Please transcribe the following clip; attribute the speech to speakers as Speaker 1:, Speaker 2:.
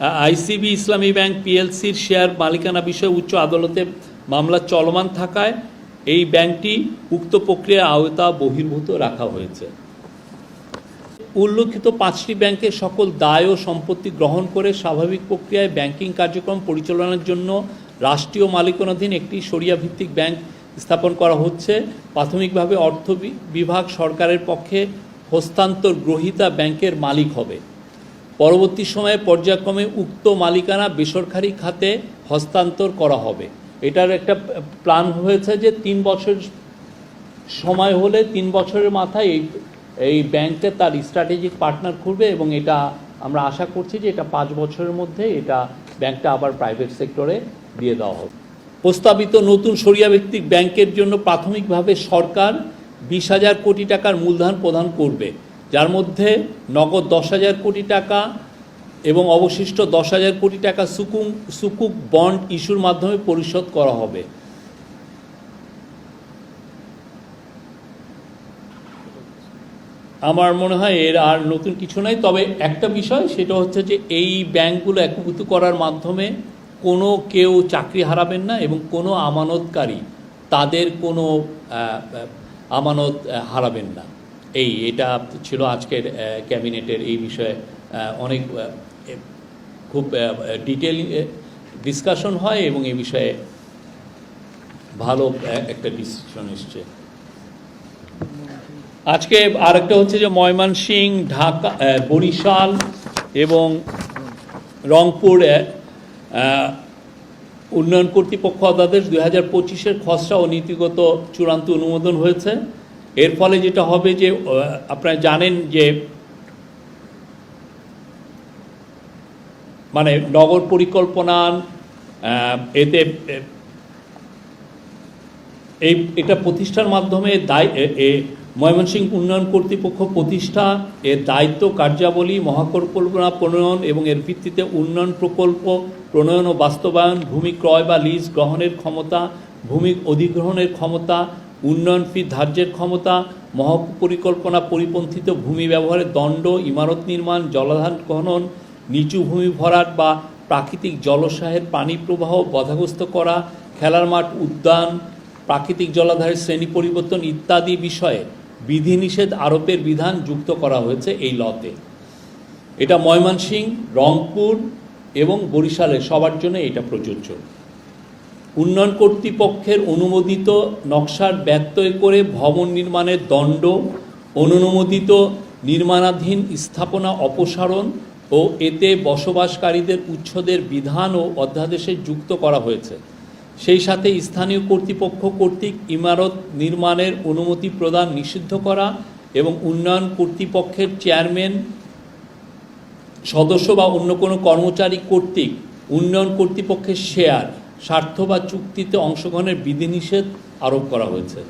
Speaker 1: ICB ইসলামী bank পিএলসির share মালিকানা বিষয়ে উচ্চ আদালতে মামলা চলমান থাকায় এই ব্যাংকটি উক্ত প্রক্রিয়ার আওতা বহির্ভূত রাখা হয়েছে। উল্লেখিত পাঁচটি ব্যাংকের সকল দায় ও সম্পত্তি গ্রহণ করে স্বাভাবিক প্রক্রিয়ায় ব্যাংকিং কার্যক্রম পরিচালনার জন্য রাষ্ট্রীয় মালিকানাধীন একটি সরিয়া ভিত্তিক ব্যাংক স্থাপন করা হচ্ছে। প্রাথমিকভাবে অর্থ বিভাগ সরকারের পক্ষে হস্তান্তর গ্রহীতা ব্যাংকের মালিক হবে। পরবর্তী সময়ে পর্যায়ক্রমে উক্ত মালিকানা বেসরকারি খাতে হস্তান্তর করা হবে। এটার একটা প্ল্যান হয়েছে যে তিন বছর সময় হলে তিন বছরের মাথায় এই এই ব্যাংকটা তার স্ট্র্যাটেজিক পার্টনার খুলবে এবং এটা আমরা আশা করছি যে এটা পাঁচ বছরের মধ্যে এটা ব্যাংকটা আবার প্রাইভেট সেক্টরে দিয়ে দেওয়া হবে। প্রস্তাবিত নতুন সরিয়া ভিত্তিক ব্যাংকের জন্য প্রাথমিকভাবে সরকার বিশ হাজার কোটি টাকার মূলধন প্রদান করবে। যার মধ্যে নগদ দশ হাজার কোটি টাকা এবং অবশিষ্ট দশ হাজার কোটি টাকা সুকুম সুকুক বন্ড ইস্যুর মাধ্যমে পরিশোধ করা হবে। আমার মনে হয় এর আর নতুন কিছু নাই, তবে একটা বিষয়, সেটা হচ্ছে যে এই ব্যাংকগুলো একীভূত করার মাধ্যমে কোনো কেউ চাকরি হারাবেন না এবং কোনো আমানতকারী তাদের কোনো আমানত হারাবেন না। এই, এটা ছিল আজকের ক্যাবিনেটের এই বিষয়ে অনেক খুব ডিটেল ডিসকাশন হয় এবং এই বিষয়ে ভালো একটা ডিসিশন এসছে। আজকে আরেকটা হচ্ছে যে ময়মনসিং, ঢাকা বরিশাল এবং রংপুর উন্নয়ন কর্তৃপক্ষ, অধ্যাদেশ দুই হাজার পঁচিশের খসড়া ও নীতিগত চূড়ান্ত অনুমোদন হয়েছে। এর ফলে যেটা হবে যে আপনারা জানেন যে মানে নগর পরিকল্পনা এতে, এই, এটা প্রতিষ্ঠার মাধ্যমে দায় ময়মনসিংহ উন্নয়ন কর্তৃপক্ষ প্রতিষ্ঠা, এর দায়িত্ব, কার্যাবলী মহাপরিকল্পনা প্রণয়ন এবং এর ভিত্তিতে উন্নয়ন প্রকল্প প্রণয়ন ও বাস্তবায়ন, ভূমি ক্রয় বা লিজ গ্রহণের ক্ষমতা, ভূমি অধিগ্রহণের ক্ষমতা উন্নয়ন ফি ধার্যের ক্ষমতা, মহাপরিকল্পনা পরিপন্থিত ভূমি ব্যবহারের দণ্ড, ইমারত নির্মাণ জলাধার খনন, নিচু ভূমি ভরাট বা প্রাকৃতিক জলসাহের পানি প্রবাহ বাধাগ্রস্ত করা, খেলার মাঠ উদ্যান, প্রাকৃতিক জলাধারের শ্রেণি পরিবর্তন ইত্যাদি বিষয়ে বিধিনিষেধ আরোপের বিধান যুক্ত করা হয়েছে এই লতে। এটা ময়মনসিংহ, রংপুর এবং বরিশালে সবার জন্য এটা প্রযোজ্য। উন্নয়ন কর্তৃপক্ষের অনুমোদিত নকশার ব্যত্যয় করে ভবন নির্মাণের দণ্ড, অনুমোদিত নির্মাণাধীন স্থাপনা অপসারণ ও এতে বসবাসকারীদের উচ্ছদের বিধান ও অধ্যাদেশে যুক্ত করা হয়েছে। সেই সাথে স্থানীয় কর্তৃপক্ষ কর্তৃক ইমারত নির্মাণের অনুমতি প্রদান নিষিদ্ধ করা এবং উন্নয়ন কর্তৃপক্ষের চেয়ারম্যান, সদস্য বা অন্য কোনো কর্মচারী কর্তৃক উন্নয়ন কর্তৃপক্ষের শেয়ার স্বার্থ বা চুক্তিতে অংশগ্রহণের বিধিনিষেধ আরোপ করা হয়েছে।